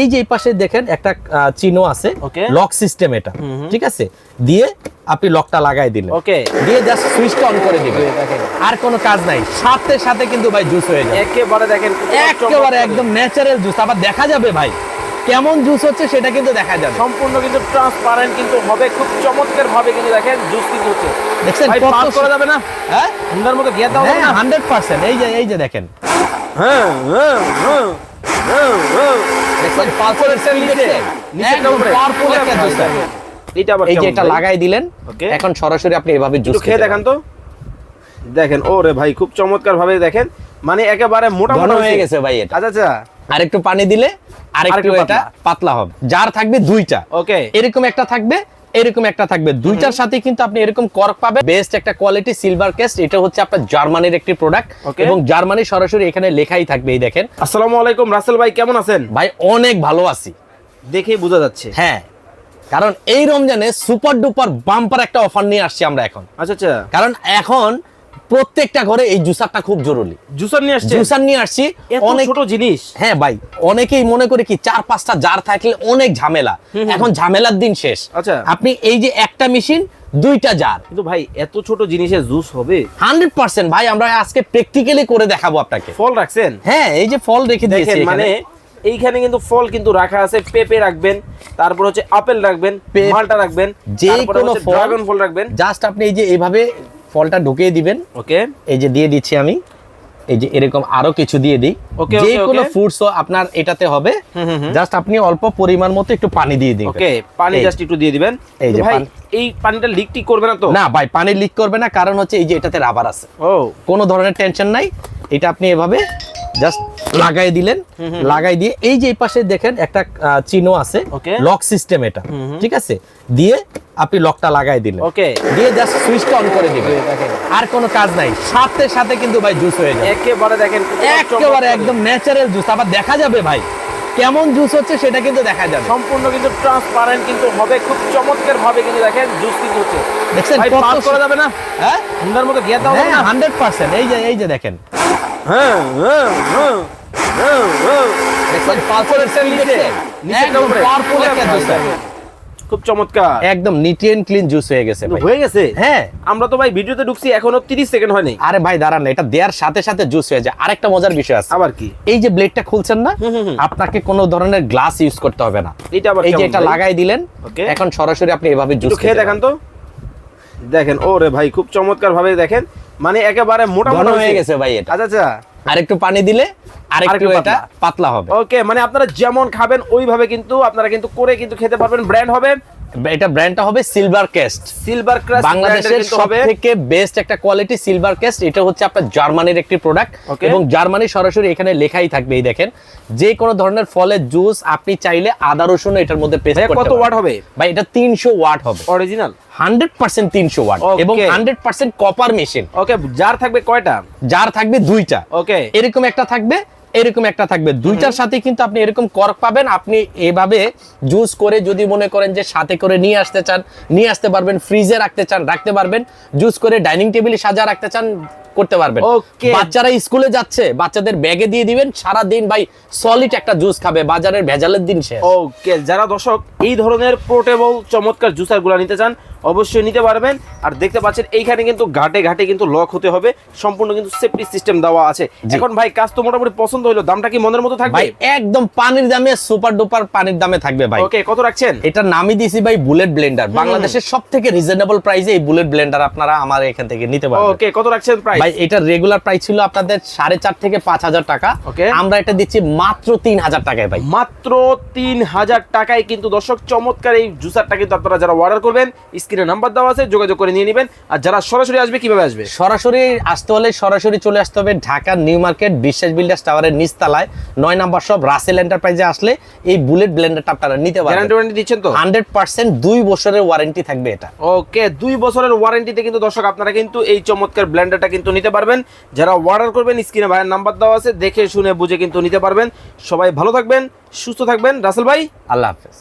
এই যে এই পাশে দেখেন একটা চিহ্ন আছে। লক সিস্টেম এটা। ঠিক আছে? দিয়ে আপনি লকটা লাগাই দিলেন। ওকে দিয়ে জাস্ট সুইচটা অন করে দিবেন আর কোনো কাজ নাই। সাথে সাথে কিন্তু ভাই জুস হয়ে যাবে। একেবারে দেখেন একেবারে একদম ন্যাচারাল জুস আবার দেখা যাবে ভাই কেমন জুস হচ্ছে সেটা কিন্তু দেখা যাবে। সম্পূর্ণ কিন্তু ট্রান্সপারেন্ট কিন্তু হবে খুব চমৎকার ভাবে কিন্তু দেখেন জুস কিন্তু হচ্ছে। দেখছেন কত পাস করা যাবে না? হ্যাঁ? হুন্ডার মতো গিয়ার দাও হ্যাঁ না হান্ড্রেড পার্সেন্ট এই যে এই যে দেখেন। হ্যাঁ হ্যাঁ হ্যাঁ হ্যাঁ হ্যাঁ। দেখছেন পালসারের সেল নিচে নিচে উপরে। পাওয়ারফুল একটা জুস এটা আবার এই যে এটা লাগাই দিলেন। এখন সরাসরি আপনি এভাবে জুস খেয়ে দেখান তো। দেখেন ওরে ভাই খুব চমৎকার ভাবে দেখেন। মানে একেবারে মোটা ঘন মোটা হয়ে গেছে ভাই এটা। আচ্ছা আচ্ছা। আর একটু পানি দিলে আর একটু আরেকটু এটা পাতলা। হবে। যার থাকবে দুইটা। ওকে এরকম একটা থাকবে এরকম একটা থাকবে। দুইটার সাথে কিন্তু আপনি এরকম কর্ক পাবে বেস্ট একটা কোয়ালিটি সিলভার কেস্ট এটা হচ্ছে আপনার জার্মানির একটি প্রোডাক্ট এবং জার্মানি সরাসরি এখানে লেখাই থাকবে এই দেখেন। আসসালামু আলাইকুম রাসেল ভাই কেমন আছেন? ভাই অনেক ভালো আছি। দেখে বোঝা যাচ্ছে। হ্যাঁ কারণ এই রমজানে সুপার ডুপার বাম্পার একটা অফার নিয়ে আসছি আমরা এখন। আচ্ছা আচ্ছা। কারণ এখন প্রত্যেকটা ঘরে এই জুসারটা খুব জরুরি। জুসার নিয়ে আসছে? জুসার নিয়ে আসছি অনেক ছোট জিনিস? হ্যাঁ ভাই অনেকেই মনে করে কি চার পাঁচটা জার থাকলে অনেক ঝামেলা। এখন ঝামেলার দিন শেষ। আচ্ছা। আপনি এই যে একটা মেশিন দুইটা জার। কিন্তু ভাই এত ছোট জিনিসে জুস হবে? হান্ড্রেড পার্সেন্ট ভাই আমরা আজকে প্র্যাকটিক্যালি করে দেখাবো আপনাকে। ফল রাখছেন? হ্যাঁ এই যে ফল রেখে দিয়েছি মানে এইখানে কিন্তু ফল কিন্তু রাখা আছে পেঁপে রাখবেন তারপর হচ্ছে আপেল রাখবেন মালটা রাখবেন যে কোনো ফল- ড্রাগন ফল রাখবেন। জাস্ট আপনি এই যে এইভাবে ফলটা ঢুকিয়ে দিবেন। ওকে। এই যে দিয়ে দিচ্ছি আমি। এই যে এরকম আরও কিছু দিয়ে দিই। ওকে যে কোনো. ফুডস আপনার এটাতে হবে। জাস্ট আপনি অল্প পরিমাণ মতো একটু পানি দিয়ে দিবেন। ওকে পানি জাস্ট একটু দিয়ে দিবেন। এই যে ভাই। এই পানিটা লিক টিক করবে না তো? না ভাই পানি লিক করবে না কারণ হচ্ছে এই যে এটাতে রাবার আছে। ও। কোনো ধরনের টেনশন নাই। এটা আপনি এভাবে জাস্ট লাগাই দিলেন। লাগাই দিয়ে এই যে এই পাশে দেখেন একটা চিহ্ন আছে। লক সিস্টেম এটা। ঠিক আছে? দিয়ে আপনি লকটা লাগাই দিলেন। ওকে। দিয়ে জাস্ট সুইচটা অন করে দিবেন। আর কোনো কাজ নাই। সাথে সাথে কিন্তু ভাই জুস হয়ে যাবে। একেবারে দেখেন একেবারে একদম ন্যাচারাল জুস আবার দেখা যাবে ভাই কেমন জুস হচ্ছে সেটা কিন্তু দেখা যাবে। সম্পূর্ণ কিন্তু ট্রান্সপারেন্ট কিন্তু হবে খুব চমৎকার ভাবে কিন্তু দেখেন জুস কিন্তু হচ্ছে। দেখছেন পাস করা যাবে না? হ্যাঁ? সুন্দর মতো গিয়ার দাও হ্যাঁ না? হান্ড্রেড পার্সেন্ট এই যে এই যে দেখেন। হ্যাঁ হ্যাঁ হ্যাঁ। দেখছেন পালসারের সেল নিচে। নিচে একদম উপরে। একটা জুস খুব চমৎকার। একদম নিট এন্ড ক্লিন জুস হয়ে গেছে হয়ে গেছে? হ্যাঁ। আমরা তো ভাই ভিডিওতে ঢুকছি এখনও 30 সেকেন্ড হয়নি। আরে ভাই দাঁড়ান এটা দেওয়ার সাথে সাথে জুস হয়ে যায়। আরেকটা মজার বিষয় আছে। আবার কি? এই যে ব্লেডটা খুলছেন না। আপনাকে কোনো ধরনের গ্লাস ইউজ করতে হবে না। এটা আবার এই যে এটা লাগাই দিলেন এখন সরাসরি আপনি এভাবে জুস খেয়ে দেখান তো। দেখেন ও রে ভাই খুব চমৎকার ভাবে দেখেন। মানে একেবারে মোটা হয়ে গেছে ভাই এটা। আচ্ছা আচ্ছা। আর একটু পানি দিলে আরেকটু আরেকটু এটা পাতলা। হবে। ওকে মানে আপনারা যেমন খাবেন ওইভাবে কিন্তু আপনারা কিন্তু করে কিন্তু খেতে পারবেন ব্র্যান্ড হবে। এটা ব্র্যান্ডটা হবে সিলভার কেস্ট সিলভার ক্রাশ বাংলাদেশের কিন্তু সব থেকে বেস্ট একটা কোয়ালিটি সিলভার কেস্ট এটা হচ্ছে আপনার জার্মানির একটি প্রোডাক্ট এবং জার্মানি সরাসরি এখানে লেখাই থাকবে এই দেখেন। যে কোনো ধরনের ফলের জুস আপনি চাইলে আদা রসুন এটার মধ্যে পেস্ট করতে কত ওয়াট হবে? ভাই এটা তিনশো ওয়াট হবে। অরিজিনাল হান্ড্রেড পার্সেন্ট তিনশো ওয়াট এবং hundred percent copper machine okay যার থাকবে কয়টা? যার থাকবে দুইটা। ওকে এরকম একটা থাকবে এরকম একটা থাকবে। দুইটার সাথে কিন্তু আপনি এরকম কর্ক পাবেন। আপনি এভাবে জুস করে যদি মনে করেন যে সাথে করে নিয়ে আসতে চান নিয়ে আসতে পারবেন ফ্রিজে রাখতে চান রাখতে পারবেন। জুস করে ডাইনিং টেবিলে সাজা রাখতে চান করতে পারবেন. বাচ্চারা স্কুলে যাচ্ছে বাচ্চাদের ব্যাগে দিয়ে দিবেন সারা দিন ভাই সলিড একটা জুস খাবে বাজারের ভেজালের দিন শেষ। ওকে যারা দর্শক এই ধরনের পোর্টেবল চমৎকার জুসারগুলা নিতে চান অবশ্যই নিতে পারবেন। আর দেখতে পাচ্ছেন এইখানে কিন্তু ঘাটে ঘাটে কিন্তু লক হতে হবে। সম্পূর্ণ কিন্তু সেফটি সিস্টেম দেওয়া আছে। এখন ভাই কাজ তো মোটামুটি পছন্দ হলো। দামটা কি মনের মতো থাকবে? ভাই একদম পানির দামে সুপার ডুপার পানির দামে থাকবে ভাই। ওকে কত রাখছেন? এটার নামই দিয়েছি ভাই বুলেট ব্লেন্ডার বাংলাদেশের সব থেকে রিজনেবল প্রাইসে এই বুলেট ব্লেন্ডার আপনারা আমার এখান থেকে নিতে পারবেন। ওকে কত রাখছেন প্রাইস ভাই এটার রেগুলার প্রাইস ছিল আপনাদের সাড়ে চার থেকে পাঁচ হাজার টাকা। Okay. আমরা এটা দিচ্ছি মাত্র তিন হাজার টাকায় ভাই। মাত্র তিন হাজার টাকায় কিন্তু দর্শক চমৎকার এই জুসারটা কিন্তু আপনারা যারা অর্ডার করবেন স্ক্রিনে নাম্বার দেওয়া আছে যোগাযোগ করে নিয়ে নেবেন। আর যারা সরাসরি আসবে কীভাবে আসবে? সরাসরি আসতে হলে সরাসরি চলে আসতে হবে ঢাকার নিউ মার্কেট বিশ্বাস বিল্ডার্স টাওয়ারের নিচতলায়। নয় নাম্বার সব রাসেল এন্টারপ্রাইজে আসলে এই বুলেট ব্লেন্ডারটা আপনারা নিতে গ্যারান্টি পারবেন ওয়ারেন্টি দিচ্ছেন তো? হান্ড্রেড পার্সেন্ট দুই বছরের ওয়ারেন্টি থাকবে এটা। ওকে দুই বছরের ওয়ারেন্টিতে কিন্তু দর্শক আপনারা কিন্তু এই চমৎকার ব্লেন্ডারটা কিন্তু নিতে পারবেন। যারা অর্ডার করবেন স্ক্রিনে ভাইয়ের নাম্বার দেওয়া আছে দেখে শুনে বুঝে কিন্তু নিতে পারবেন। সবাই ভালো থাকবেন সুস্থ থাকবেন। রাসেল ভাই আল্লাহ হাফেজ।